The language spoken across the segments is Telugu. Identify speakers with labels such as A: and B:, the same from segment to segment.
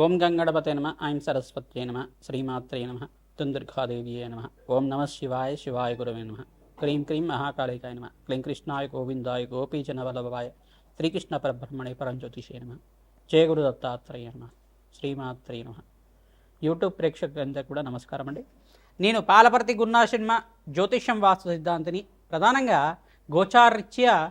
A: ఓం గంగణపతే నమ ఐం సరస్వత్యే నమ శ్రీమాత్రే నమ తుందుర్గాదేవియే నమ. ఓం నమ శివాయ శివాయ గురవే నమ. క్రీం క్రీం మహాకాళికాయ నమ. క్లీం కృష్ణాయ గోవిందాయ గోపీజనవల్లభాయ శ్రీకృష్ణ పరబ్రహ్మణే పరంజ్యోతిషే నమ. జయ గురు దత్తాత్రేయ నమ. శ్రీమాత్రే నమ. యూట్యూబ్ ప్రేక్షకులందరూ కూడా నమస్కారం అండి. నేను పాలపర్తి గున్నా సినిమా జ్యోతిష్యం వాస్తు సిద్ధాంతిని ప్రధానంగా గోచారరీత్యా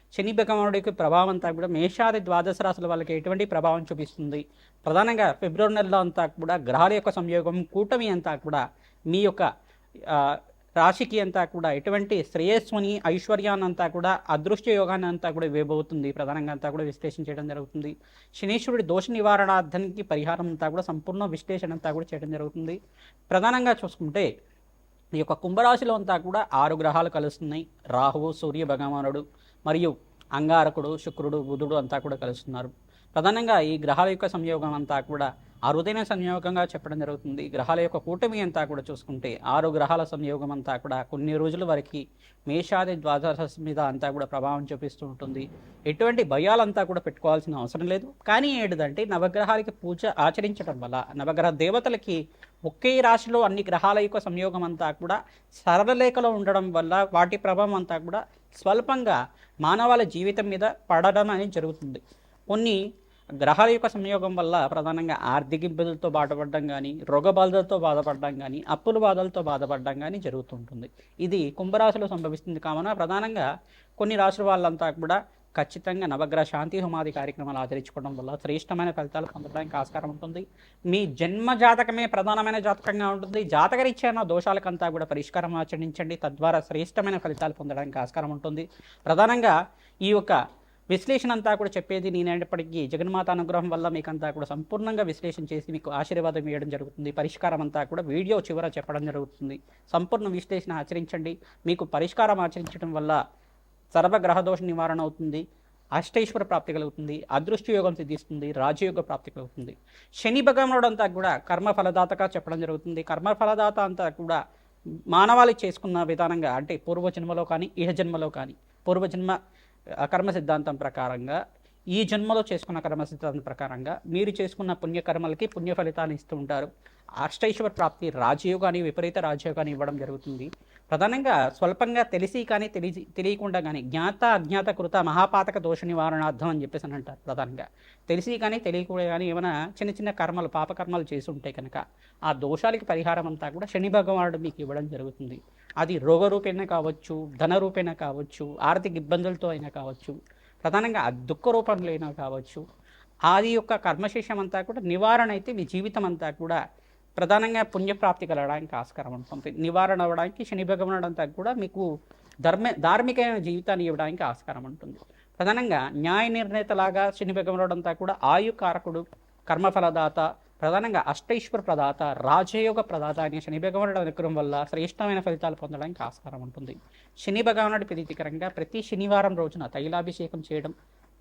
A: శని భగవానుడికి ప్రభావం అంతా కూడా మేషాది ద్వాదశ రాశుల వాళ్ళకి ఎటువంటి ప్రభావం చూపిస్తుంది? ప్రధానంగా ఫిబ్రవరి నెలలో అంతా కూడా గ్రహాల యొక్క సంయోగం కూటమి అంతా కూడా మీ యొక్క రాశికి అంతా కూడా ఎటువంటి శ్రేయస్సుని ఐశ్వర్యాన్నంతా కూడా అదృష్ట యోగాన్ని అంతా కూడా ఇవ్వబోతుంది. ప్రధానంగా అంతా కూడా విశ్లేషణ చేయడం జరుగుతుంది. శనీశ్వరుడి దోష నివారణార్థానికి పరిహారం అంతా కూడా సంపూర్ణ విశ్లేషణ అంతా కూడా చేయడం జరుగుతుంది. ప్రధానంగా చూసుకుంటే ఈ యొక్క కుంభరాశిలో అంతా కూడా ఆరు గ్రహాలు కలుస్తున్నాయి. రాహువు సూర్య భగవానుడు మరియు అంగారకుడు శుక్రుడు బుధుడు అంతా కూడా కలుస్తున్నారు. ప్రధానంగా ఈ గ్రహాల యొక్క సంయోగం అంతా కూడా అరుదైన సంయోగంగా చెప్పడం జరుగుతుంది. గ్రహాల యొక్క కూటమి అంతా కూడా చూసుకుంటే ఆరు గ్రహాల సంయోగం అంతా కూడా కొన్ని రోజుల వరకు మేషాది ద్వాదశ మీద అంతా కూడా ప్రభావం చూపిస్తూ ఉంటుంది. ఎటువంటి భయాలంతా కూడా పెట్టుకోవాల్సిన అవసరం లేదు. కానీ ఏంటిదంటే నవగ్రహాలకి పూజ ఆచరించడం వల్ల నవగ్రహ దేవతలకి ఒకే రాశిలో అన్ని గ్రహాల యొక్క సంయోగం అంతా కూడా సరళలేఖలో ఉండడం వల్ల వాటి ప్రభావం అంతా కూడా స్వల్పంగా మానవాళి జీవితం మీద పడడం అనేది జరుగుతుంది. కొన్ని గ్రహాల యొక్క సంయోగం వల్ల ప్రధానంగా ఆర్థిక ఇబ్బందులతో బాధపడడం కానీ రోగ బాధలతో బాధపడడం కానీ అప్పుల బాధలతో బాధపడడం కానీ జరుగుతుంటుంది. ఇది కుంభరాశిలో సంభవిస్తుంది కావున ప్రధానంగా కొన్ని రాశుల వాళ్ళంతా కూడా ఖచ్చితంగా నవగ్రహ శాంతి హోమాది కార్యక్రమాలు ఆచరించుకోవడం వల్ల శ్రేష్టమైన ఫలితాలు పొందడానికి ఆస్కారం ఉంటుంది. మీ జన్మ జాతకమే ప్రధానమైన జాతకంగా ఉంటుంది. జాతకరీత్యా దోషాలకంతా కూడా పరిష్కారం ఆచరించండి. తద్వారా శ్రేష్టమైన ఫలితాలు పొందడానికి ఆస్కారం ఉంటుంది. ప్రధానంగా ఈ యొక్క విశ్లేషణ అంతా కూడా చెప్పేది నేనేటప్పటికీ జగన్మాత అనుగ్రహం వల్ల మీకంతా కూడా సంపూర్ణంగా విశ్లేషణ చేసి మీకు ఆశీర్వాదం ఇవ్వడం జరుగుతుంది. పరిష్కారం అంతా కూడా వీడియో చివర చెప్పడం జరుగుతుంది. సంపూర్ణ విశ్లేషణ ఆచరించండి. మీకు పరిష్కారం ఆచరించడం వల్ల సర్వగ్రహ దోష నివారణ అవుతుంది అష్టైశ్వర ప్రాప్తి కలుగుతుంది అదృష్ట యోగం సిద్ధిస్తుంది రాజయోగ ప్రాప్తి కలుగుతుంది. శని భగవానుడు అంతా కూడా కర్మ ఫలదాతగా చెప్పడం జరుగుతుంది. కర్మ ఫలదాత అంతా కూడా మానవాళి చేసుకున్న విధానంగా అంటే పూర్వజన్మలో కానీ ఇహ జన్మలో కానీ పూర్వజన్మ కర్మ సిద్ధాంతం ప్రకారంగా ఈ జన్మలో చేసుకున్న కర్మ సిద్ధాంతం ప్రకారంగా మీరు చేసుకున్న పుణ్యకర్మలకి పుణ్య ఫలితాన్ని ఇస్తూ ఉంటారు. అష్టైశ్వర ప్రాప్తి రాజయోగాన్ని విపరీత రాజయోగాన్ని ఇవ్వడం జరుగుతుంది. ప్రధానంగా స్వల్పంగా తెలిసి కానీ తెలిసి తెలియకుండా కానీ జ్ఞాత అజ్ఞాత కృత మహాపాతక దోష నివారణార్థం అని చెప్పేసి అని అంటారు ప్రధానంగా. తెలిసి కానీ తెలియకుండా కానీ ఏమైనా చిన్న చిన్న కర్మలు పాపకర్మలు చేసి ఉంటే కనుక ఆ దోషాలకి పరిహారం అంతా కూడా శని భగవానుడు మీకు ఇవ్వడం జరుగుతుంది. అది రోగరూపేణ కావచ్చు ధన రూపేణ కావచ్చు ఆర్థిక ఇబ్బందులతో అయినా కావచ్చు ప్రధానంగా ఆ దుఃఖ రూపంలో అయినా కావచ్చు ఆది యొక్క కర్మశేషం అంతా కూడా నివారణ అయితే మీ జీవితం అంతా కూడా ప్రధానంగా పుణ్యప్రాప్తి కలగడానికి ఆస్కారం ఉంటుంది. నివారణ అవ్వడానికి శని భగవానుడు అంతా కూడా మీకు ధర్మ ధార్మికమైన జీవితాన్ని ఇవ్వడానికి ఆస్కారం ఉంటుంది. ప్రధానంగా న్యాయ నిర్ణేతలాగా శని భగవనుడంతా కూడా కూడా ఆయుకారకుడు కర్మఫలదాత ప్రధానంగా అష్టైశ్వర ప్రదాత రాజయోగ ప్రదాత అనే శని భగవానుడు అనుగ్రహం వల్ల శ్రేష్టమైన ఫలితాలు పొందడానికి ఆస్కారం ఉంటుంది. శని భగవానుడి ప్రీతికరంగా ప్రతి శనివారం రోజున తైలాభిషేకం చేయడం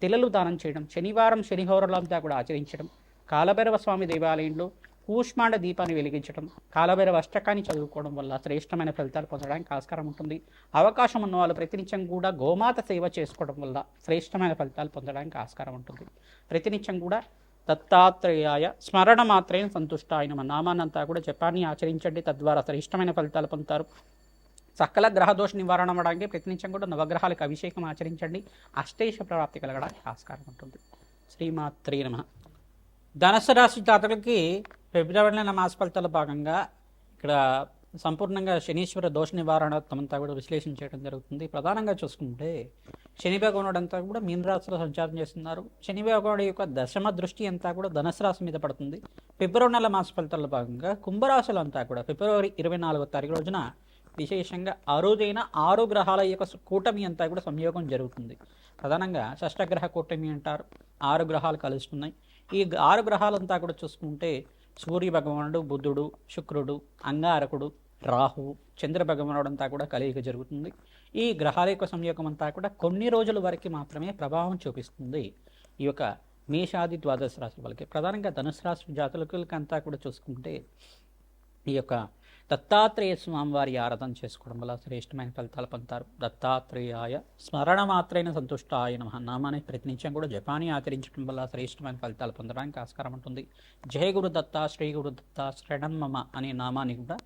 A: తిలలు దానం చేయడం శనివారం శనిహోరలంతా కూడా ఆచరించడం కాలభైరవ స్వామి దేవాలయంలో కూష్మాండ దీపాన్ని వెలిగించడం కాలభైరవ అష్టకాన్ని చదువుకోవడం వల్ల శ్రేష్టమైన ఫలితాలు పొందడానికి ఆస్కారం ఉంటుంది. అవకాశం ఉన్న వాళ్ళు ప్రతినిత్యం కూడా గోమాత సేవ చేసుకోవడం వల్ల శ్రేష్టమైన ఫలితాలు పొందడానికి ఆస్కారం ఉంటుంది. ప్రతినిత్యం కూడా దత్తాత్రేయాయ స్మరణ మాత్రేన సంతుష్ట ఆయన మన నామాన్నంతా కూడా జపాన్ని ఆచరించండి. తద్వారా శ్రేష్టమైన ఫలితాలు పొందుతారు. సకల గ్రహదోష నివారణ అవ్వడానికి ప్రతినిత్యం కూడా నవగ్రహాలకు అభిషేకం ఆచరించండి. అష్టేష ప్రాప్తి కలగడానికి ఆస్కారం ఉంటుంది. శ్రీమాత్రే నమ. ధనుసు రాశి జాతకులకి ఫిబ్రవరి నెల మాస భాగంగా ఇక్కడ సంపూర్ణంగా శనీశ్వర దోష నివారణ కూడా విశ్లేషణ చేయడం జరుగుతుంది. ప్రధానంగా చూసుకుంటే శని భగవానుడు అంతా కూడా మీనరాశిలో సంచారం చేస్తున్నారు. శని యొక్క దశమ దృష్టి అంతా కూడా ధనుసు రాశి మీద పడుతుంది. ఫిబ్రవరి నెల మాస ఫలితాల భాగంగా కుంభరాశులు అంతా కూడా ఫిబ్రవరి ఇరవై నాలుగో తారీఖు రోజున విశేషంగా అరుదైన ఆరు గ్రహాల యొక్క కూటమి అంతా కూడా సంయోగం జరుగుతుంది. ప్రధానంగా షష్టగ్రహ కూటమి అంటారు. ఆరు గ్రహాలు కలుస్తున్నాయి. ఈ ఆరు గ్రహాలంతా కూడా చూసుకుంటే సూర్య భగవానుడు బుధుడు శుక్రుడు అంగారకుడు రాహు చంద్ర భగవానుడు అంతా కూడా కలియిక జరుగుతుంది. ఈ గ్రహాల యొక్క సంయోగం అంతా కూడా కొన్ని రోజుల వరకు మాత్రమే ప్రభావం చూపిస్తుంది ఈ యొక్క మేషాది ద్వాదశ రాశి వాళ్ళకి. ప్రధానంగా ధనుసు రాశి జాతకులకంతా కూడా చూసుకుంటే ఈ యొక్క దత్తాత్రేయ స్వామివారి ఆరాధన చేసుకోవడం వల్ల శ్రేష్టమైన ఫలితాలు పొందుతారు. దత్తాత్రేయాయ స్మరణ మాత్రైన సంతుష్టాయ నమ. నామాన్ని ప్రతినిత్యం కూడా జపాని ఆచరించడం వల్ల శ్రేష్టమైన ఫలితాలు పొందడానికి ఆస్కారం ఉంటుంది. జయ గురు దత్త శ్రీ గురు దత్త శరణన్మమ అనే నామాన్ని కూడా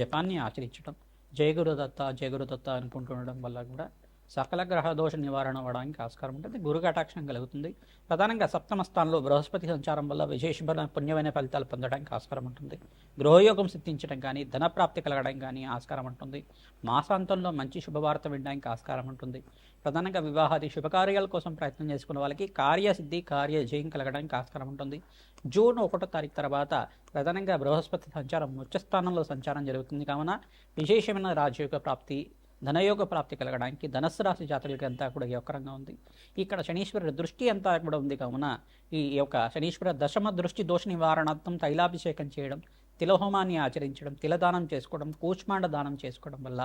A: జపాన్ని ఆచరించడం. జయ గురు దత్త జయ గురు దత్త అనుకుంటుండడం వల్ల కూడా సకల గ్రహ దోష నివారణ అవ్వడానికి ఆస్కారం ఉంటుంది. గురు కటాక్షం కలుగుతుంది. ప్రధానంగా సప్తమ స్థానంలో బృహస్పతి సంచారం వల్ల విశేషమైన పుణ్యమైన ఫలితాలు పొందడానికి ఆస్కారం ఉంటుంది. గృహయోగం సిద్ధించడం కానీ ధనప్రాప్తి కలగడం కానీ ఆస్కారం ఉంటుంది. మాసాంతంలో మంచి శుభవార్త వినడానికి ఆస్కారం ఉంటుంది. ప్రధానంగా వివాహాది శుభకార్యాల కోసం ప్రయత్నం చేసుకున్న వాళ్ళకి కార్యసిద్ధి కార్య జయం కలగడానికి ఆస్కారం ఉంటుంది. జూన్ ఒకటో తారీఖు తర్వాత ప్రధానంగా బృహస్పతి సంచారం ఉచ్చస్థానంలో సంచారం జరుగుతుంది. కావున విశేషమైన రాజయోగ ప్రాప్తి ధనయోగ ప్రాప్తి కలగడానికి ధనస్సు రాశి జాతకులకి అంతా కూడా యోగకరంగా ఉంది. ఇక్కడ శనీశ్వరుడి దృష్టి అంతా కూడా ఉంది కావున ఈ యొక్క శనీశ్వర దశమ దృష్టి దోష నివారణార్థం తైలాభిషేకం చేయడం తిలహోమాన్ని ఆచరించడం తిలదానం చేసుకోవడం కూష్మాండ దానం చేసుకోవడం వల్ల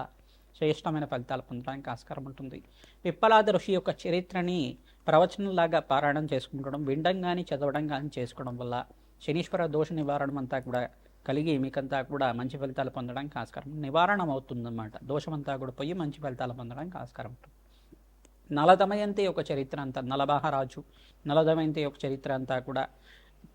A: శ్రేష్టమైన ఫలితాలు పొందడానికి ఆస్కారం ఉంటుంది. పిప్పలాద ఋషి యొక్క చరిత్రని ప్రవచనంలాగా పారాయణం చేసుకుంటడం వినడం కానీ చదవడం కానీ చేసుకోవడం వల్ల శనీశ్వర దోష నివారణం అంతా కూడా కలిగి మీకంతా కూడా మంచి ఫలితాలు పొందడానికి ఆస్కారం. నివారణ అవుతుందన్నమాట దోషమంతా కూడా పోయి మంచి ఫలితాలు పొందడానికి ఆస్కారం ఉంటుంది. నలదమయంతి యొక్క చరిత్ర అంతా నలబాహరాజు నలదమయంతి యొక్క చరిత్ర అంతా కూడా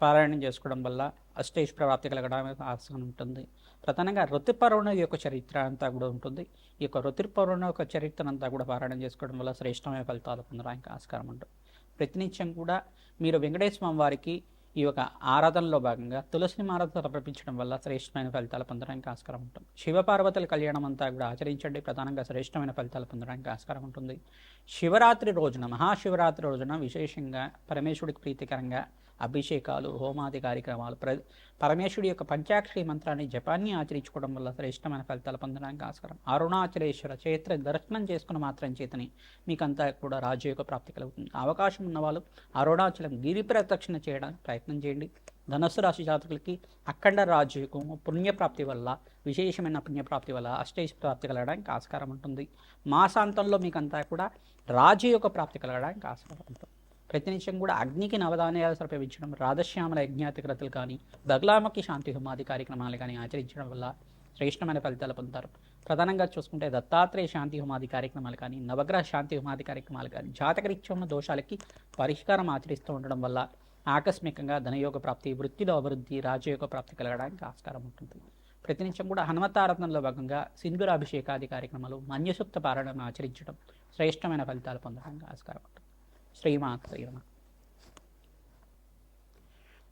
A: పారాయణం చేసుకోవడం వల్ల అష్టేష్ ప్రాప్తి కలగడానికి ఆస్కారం ఉంటుంది. ప్రధానంగా ఋతుపర్వణ యొక్క చరిత్ర అంతా కూడా ఉంటుంది. ఈ యొక్క ఋతుపర్వణ యొక్క చరిత్ర అంతా కూడా పారాయణం చేసుకోవడం వల్ల శ్రేష్టమైన ఫలితాలు పొందడానికి ఆస్కారం ఉంటుంది. ప్రతినిత్యం కూడా మీరు వెంకటేశ్వర వారికి ఈ యొక్క ఆరాధనలో భాగంగా తులసిని మారాధన సమర్పించడం వల్ల శ్రేష్టమైన ఫలితాలు పొందడానికి ఆస్కారం ఉంటుంది. శివపార్వతుల కళ్యాణం అంతా కూడా ఆచరించండి. ప్రధానంగా శ్రేష్టమైన ఫలితాలు పొందడానికి ఆస్కారం ఉంటుంది. శివరాత్రి రోజున మహాశివరాత్రి రోజున విశేషంగా పరమేశ్వరుడికి ప్రీతికరంగా అభిషేకాలు హోమాది కార్యక్రమాలు ప్ర పరమేశ్వరుడి యొక్క పంచాక్షరి మంత్రాన్ని జపాన్ని ఆచరించుకోవడం వల్ల శ్రేష్టమైన ఫలితాలు పొందడానికి ఆస్కారం. అరుణాచలేశ్వర చైత్ర దర్శనం చేసుకున్న మాత్రం చేతని మీకంతా కూడా రాజు యొక్క ప్రాప్తి కలుగుతుంది. అవకాశం ఉన్నవాళ్ళు అరుణాచలం గిరి ప్రదక్షిణ చేయడానికి ప్రయత్నం చేయండి. ధనస్సు రాశి జాతకులకి అఖండ రాజయోగం పుణ్యప్రాప్తి వల్ల విశేషమైన పుణ్యప్రాప్తి వల్ల అష్టైష్ ప్రాప్తి కలగడానికి ఆస్కారం ఉంటుంది. మాసాంతంలో మీకంతా కూడా రాజయోగ ప్రాప్తి కలగడానికి ఆస్కారం ఉంటుంది. ప్రతినిత్యం కూడా అగ్నికి నవధాన్యాలు సమర్పించడం రాధశ్యామల యజ్ఞాతిక్రతలు కానీ దగ్లామకి శాంతి హోమాది కార్యక్రమాలు కానీ ఆచరించడం వల్ల శ్రేష్టమైన ఫలితాలు పొందుతారు. ప్రధానంగా చూసుకుంటే దత్తాత్రేయ శాంతి హోమాది కార్యక్రమాలు కానీ నవగ్రహ శాంతి హోమాది కార్యక్రమాలు కానీ జాతకరీత్యం ఉన్న దోషాలకి పరిష్కారం ఆచరిస్తూ ఉండడం వల్ల ఆకస్మికంగా ధనయోగ ప్రాప్తి వృత్తిలో అభివృద్ధి రాజయోగ ప్రాప్తి కలగడానికి ఆస్కారం ఉంటుంది. ప్రతినిత్యం కూడా హనుమతారాధనలో భాగంగా సింధుర అభిషేకాది కార్యక్రమాలు మన్యసుప్త పారాయణం ఆచరించడం శ్రేష్టమైన ఫలితాలు పొందడానికి ఆస్కారం ఉంటుంది. శ్రీమాత్రే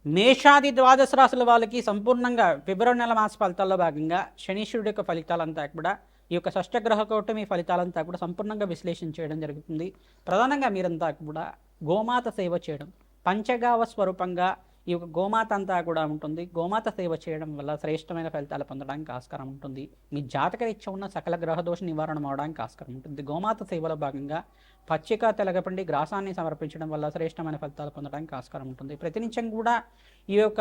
A: మేషాది ద్వాదశ రాశుల వాళ్ళకి సంపూర్ణంగా ఫిబ్రవరి నెల మాస ఫలితాల్లో భాగంగా శనీశ్వరుడి యొక్క ఫలితాలంతా కూడా ఈ యొక్క షష్టగ్రహ కూటమి ఫలితాలంతా కూడా సంపూర్ణంగా విశ్లేషణ చేయడం జరుగుతుంది. ప్రధానంగా మీరంతా కూడా గోమాత సేవ చేయడం పంచగావ స్వరూపంగా ఈ యొక్క గోమాత అంతా కూడా ఉంటుంది. గోమాత సేవ చేయడం వల్ల శ్రేష్టమైన ఫలితాలు పొందడానికి ఆస్కారం ఉంటుంది. మీ జాతకరీత్య ఉన్న సకల గ్రహదోష నివారణ అవడానికి ఆస్కారం ఉంటుంది. గోమాత సేవలో భాగంగా పచ్చిక తెలగపండి గ్రాసాన్ని సమర్పించడం వల్ల శ్రేష్టమైన ఫలితాలు పొందడానికి ఆస్కారం ఉంటుంది. ప్రతినిత్యం కూడా ఈ యొక్క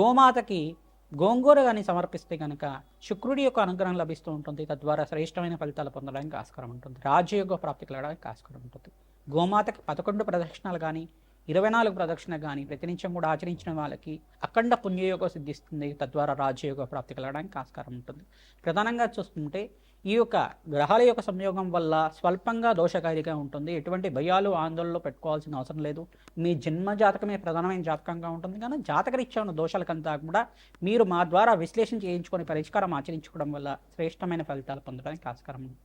A: గోమాతకి గోంగూర కానీ సమర్పిస్తే కనుక శుక్రుడి యొక్క అనుగ్రహం లభిస్తూ ఉంటుంది. తద్వారా శ్రేష్టమైన ఫలితాలు పొందడానికి ఆస్కారం ఉంటుంది. రాజయోగ ప్రాప్తి కలగడానికి ఆస్కారం ఉంటుంది. గోమాతకి పదకొండు ప్రదక్షిణాలు కానీ ఇరవై నాలుగు ప్రదక్షిణ కానీ ప్రతినిత్యం కూడా ఆచరించిన వాళ్ళకి అఖండ పుణ్యయోగం సిద్ధిస్తుంది. తద్వారా రాజయోగ ప్రాప్తి కలగడానికి ఆస్కారం ఉంటుంది. ప్రధానంగా చూస్తుంటే ఈ యొక్క గ్రహాల యొక్క సంయోగం వల్ల స్వల్పంగా దోషకారిగా ఉంటుంది. ఎటువంటి భయాలు ఆందోళనలో పెట్టుకోవాల్సిన అవసరం లేదు. మీ జన్మ జాతకమే ప్రధానమైన జాతకంగా ఉంటుంది. కానీ జాతకరీత్యా ఉన్న దోషాలకంతా కూడా మీరు మా ద్వారా విశ్లేషణ చేయించుకొని పరిష్కారం ఆచరించుకోవడం వల్ల శ్రేష్టమైన ఫలితాలు పొందడానికి ఆస్కారం ఉంది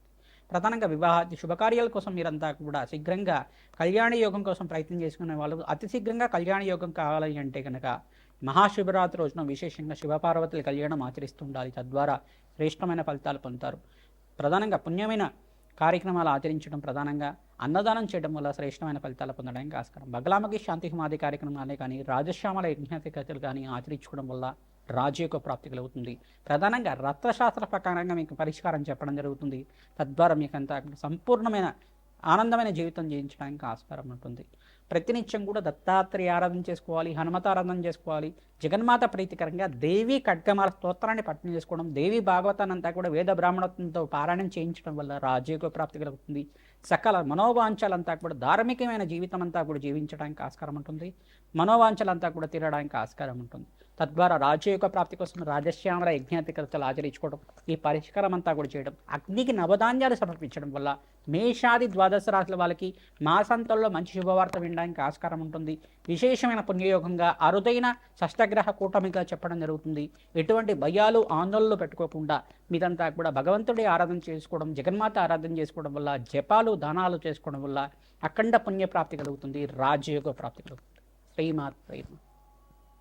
A: ప్రధానంగా వివాహ శుభకార్యాల కోసం మీరంతా కూడా శీఘ్రంగా కళ్యాణ యోగం కోసం ప్రయత్నం చేసుకునే వాళ్ళు అతి శీఘ్రంగా కళ్యాణ యోగం కావాలి అంటే కనుక మహాశివరాత్రి రోజున విశేషంగా శివపార్వతుల కళ్యాణం ఆచరిస్తుండాలి తద్వారా శ్రేష్టమైన ఫలితాలు పొందుతారు. ప్రధానంగా పుణ్యమైన కార్యక్రమాలు ఆచరించడం ప్రధానంగా అన్నదానం చేయడం వల్ల శ్రేష్టమైన ఫలితాలు పొందడానికి ఆస్కారం. బగలామకి శాంతి హిమాది కార్యక్రమాలే కానీ రాజశ్యామల యజ్ఞాతికతలు కానీ ఆచరించుకోవడం వల్ల రాజయోగ ప్రాప్తి కలుగుతుంది. ప్రధానంగా రత్నశాస్త్ర ప్రకారంగా మీకు పరిష్కారం చెప్పడం జరుగుతుంది. తద్వారా మీకు అంత సంపూర్ణమైన ఆనందమైన జీవితం జీవించడానికి ఆస్కారం ఉంటుంది. ప్రతినిత్యం కూడా దత్తాత్రేయ ఆరాధన చేసుకోవాలి హనుమత ఆరాధన చేసుకోవాలి. జగన్మాత ప్రీతికరంగా దేవి ఖడ్గమాల స్తోత్రాన్ని పట్టణం చేసుకోవడం దేవి భాగవతాన్ని అంతా కూడా వేద బ్రాహ్మణత్వంతో పారాయణం చేయించడం వల్ల రాజయోగ ప్రాప్తి కలుగుతుంది. సకల మనోవాంఛలంతా కూడా ధార్మికమైన జీవితం అంతా కూడా జీవించడానికి ఆస్కారం ఉంటుంది. మనోవాంఛలంతా కూడా తీరడానికి ఆస్కారం ఉంటుంది. తద్వారా రాజయోగ ప్రాప్తి కోసం రాజశ్యామల యజ్ఞాతికతలు ఆచరించుకోవడం ఈ పరిష్కారం అంతా కూడా చేయడం అగ్నికి నవధాన్యాలు సమర్పించడం వల్ల మేషాది ద్వాదశ రాశుల వాళ్ళకి మాసాంతంలో మంచి శుభవార్త వినడానికి ఆస్కారం ఉంటుంది. విశేషమైన పుణ్యయోగంగా అరుదైన షష్టగ్రహ కూటమిగా చెప్పడం జరుగుతుంది. ఎటువంటి భయాలు ఆందోళనలు పెట్టుకోకుండా మీదంతా కూడా భగవంతుడి ఆరాధన చేసుకోవడం జగన్మాత ఆరాధన చేసుకోవడం వల్ల జపాలు దానాలు చేసుకోవడం వల్ల అఖండ పుణ్య ప్రాప్తి కలుగుతుంది. రాజయోగ ప్రాప్తి కలుగుతుంది. శ్రీమాత్రేమ